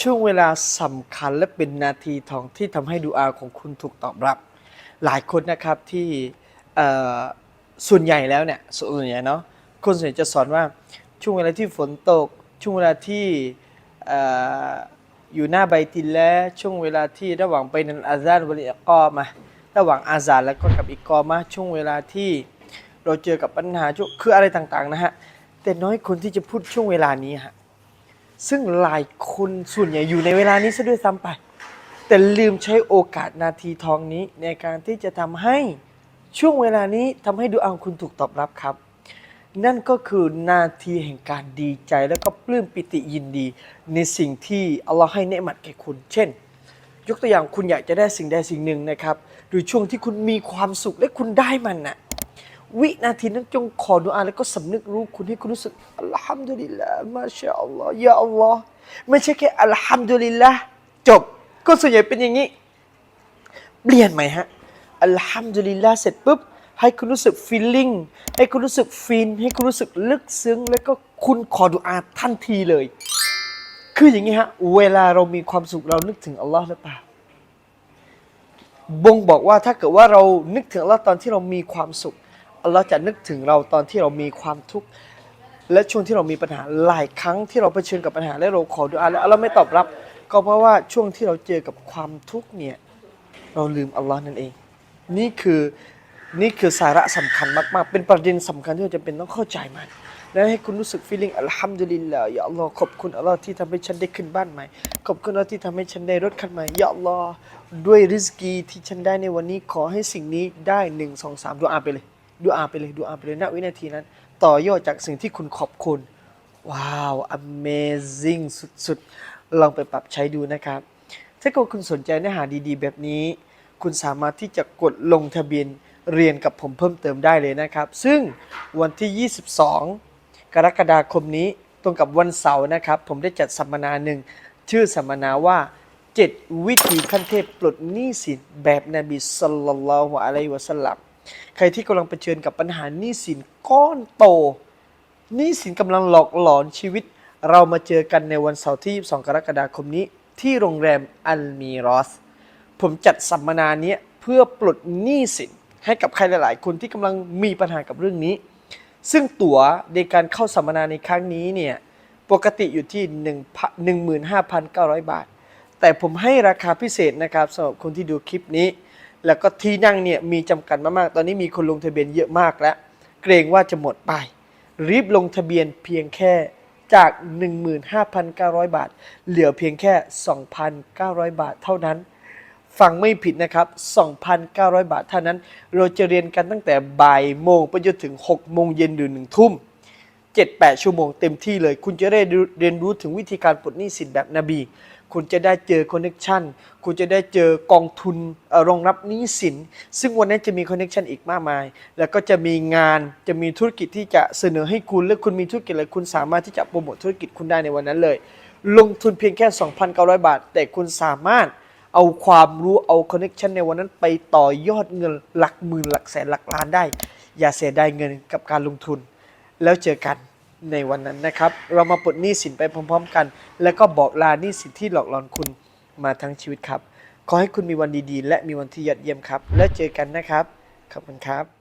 ช่วงเวลาสำคัญและเป็นนาทีทองที่ทำให้ดูอาของคุณถูกตอบรับ หลายคนนะครับที่ส่วนใหญ่แล้วเนี่ยส่วนใหญ่เนาะคนส่วนใหญ่จะสอนว่าช่วงเวลาที่ฝนตก ช่วงเวลาที่ออยู่หน้าใบตินและช่วงเวลาที่ระหว่างไปนันอาซานวะลิอกอมาระหว่างอาซานแล้วก็กับอิกอมาช่วงเวลาที่เราเจอกับปัญหาช่วงคืออะไรต่างๆนะฮะแต่น้อยคนที่จะพูดช่วงเวลานี้ฮะ ซึ่งหลายคนส่วนใหญ่อยู่ในเวลานี้ซะด้วยซ้ำไป แต่ลืมใช้โอกาสนาทีทองนี้ในการที่จะทำให้ช่วงเวลานี้ทำให้ดูอาของคุณถูกตอบรับครับ นั่นก็คือนาทีแห่งการดีใจแล้วก็ปลื้มปิติยินดี ในสิ่งที่อัลลอฮ์ให้เนืมัดแก่คุณ เช่น ยกตัวอย่างคุณอยากจะได้สิ่งใดสิ่งหนึ่งนะครับหรือช่วงที่คุณมีความสุขและคุณได้มันน่ะ วินาทีนั้นจงขอดุอาแล้วก็สำนึกรู้คุณให้คุณรู้สึกอัลฮัมดุลิลลาห์มาชาอัลลอฮ์ยาอัลลอฮ์ไม่ใช่แค่อัลฮัมดุลิลลาห์จบ ก็ส่วนใหญ่เป็นอย่างนี้ เปลี่ยนไหมฮะอัลฮัมดุลิลลาห์เสร็จปุ๊บให้คุณรู้สึกฟีลลิ่งให้คุณรู้สึกฟิน ให้คุณรู้สึกลึกซึ้ง แล้วก็คุณขอดุอาทันทีเลย คืออย่างนี้ฮะ เวลาเรามีความสุขเรานึกถึงอัลลอฮ์หรือเปล่าบ่งบอกว่าถ้าเกิดว่าเรานึกถึงอัลลอฮ์ตอนที่เรามีความสุข อัลลอฮ์จะนึกถึงเราตอนที่เรามีความทุกข์และช่วงที่เรามีปัญหาหลายครั้งที่เราเผชิญกับปัญหาและเราขอดุอาแล้วอัลลอฮ์ไม่ตอบรับ ก็เพราะว่าช่วงที่เราเจอกับความทุกข์เนี่ยเราลืมอัลลอฮ์นั่นเอง นี่คือนี่คือสาระสำคัญมากๆ เป็นประเด็นสำคัญที่เราจะเป็นต้องเข้าใจมันและให้คุณรู้สึก feeling อัลฮัมดุลิลลาห์ยาอัลลอฮ์ขอบคุณอัลลอฮ์ที่ทำให้ฉันได้ขึ้นบ้านใหม่ ขอบคุณอัลลอฮ์ที่ทำให้ฉันได้รถคันใหม่ยาอัลลอฮ์ด้วยริสกีที่ฉันได้ในวันนี้ขอให้สิ่งนี้ได้หนึ่งสองสามดูอาไปเลย ดูอาไปเลยดูอาไปเลยณวินาทีนั้น ต่อยอดจากสิ่งที่คุณขอบคุณ ว้าว amazing สุดๆ ลองไปปรับใช้ดูนะครับ ถ้าเกิดคุณสนใจเนื้อหาดีๆ แบบนี้ คุณสามารถที่จะกดลงทะเบียนเรียนกับผมเพิ่มเติมได้เลยนะครับ ซึ่งวันที่ 22 กรกฎาคมนี้ตรงกับวันเสาร์นะครับ ผมได้จัดสัมมนาหนึ่ง ชื่อสัมมนาว่า 7 วิธีขั้นเทพปลดหนี้สินแบบนบีสัลลัลลอฮุอะลัยฮิวะสัลลัม ใครที่กำลังเผชิญกับปัญหาหนี้สินก้อนโตหนี้สินกำลังหลอกหลอนชีวิต เรามาเจอกันในวันเสาร์ที่ 22 กรกฎาคมนี้ ที่โรงแรมอัลมีรอส ผมจัดสัมมนาเนี้ยเพื่อปลดหนี้สินให้กับใครหลาย ๆ คนที่กำลังมีปัญหากับเรื่องนี้ ซึ่งตั๋วในการเข้าสัมมนาในครั้งนี้เนี่ยปกติอยู่ที่ 1 15,900 บาท แต่ผมให้ราคาพิเศษนะครับสำหรับคนที่ดูคลิปนี้ แล้วก็ที่นั่งเนี่ยมีจำกัดมากๆ ตอนนี้มีคนลงทะเบียนเยอะมากแล้ว เกรงว่าจะหมดไป รีบลงทะเบียนเพียงแค่จาก 15,900 บาท เหลือเพียงแค่ 2,900 บาทเท่านั้น ฟังไม่ผิดนะครับ 2,900 บาทเท่านั้น เราจะเรียนกันตั้งแต่บ่ายโมงไปจนถึง 6 โมงเย็นหรือ1ทุ่ม 7-8 ชั่วโมงเต็มที่เลย คุณจะได้เรียนรู้ถึงวิธีการปลดหนี้สินแบบนบี คุณจะได้เจอคอนเน็ชันคุณจะได้เจอกองทุนรองรับหนี้สิน ซึ่งวันนี้จะมีคอนเน็ชันอีกมากมาย แล้วก็จะมีงานจะมีธุรกิจที่จะเสนอให้คุณ และคุณมีธุรกิจอะไรคุณสามารถที่จะโปรโมทธุรกิจคุณได้ในวันนั้นเลย ลงทุนเพียงแค่ 2,900 บาท แต่คุณสามารถเอาความรู้เอาคอนเน็ชันในวันนั้นไปต่อยอดเงินหลักหมื่นหลักแสนหลักล้านได้ อย่าเสียดายเงินกับการลงทุน แล้วเจอกัน ในวันนั้นนะครับ เรามาปลดหนี้สินไปพร้อม ๆ กัน แล้วก็บอกลาหนี้สินที่หลอกหลอนคุณมาทั้งชีวิตครับ ขอให้คุณมีวันดีๆ และมีวันที่ยอดเยี่ยมครับ แล้วเจอกันนะครับ ขอบคุณครับ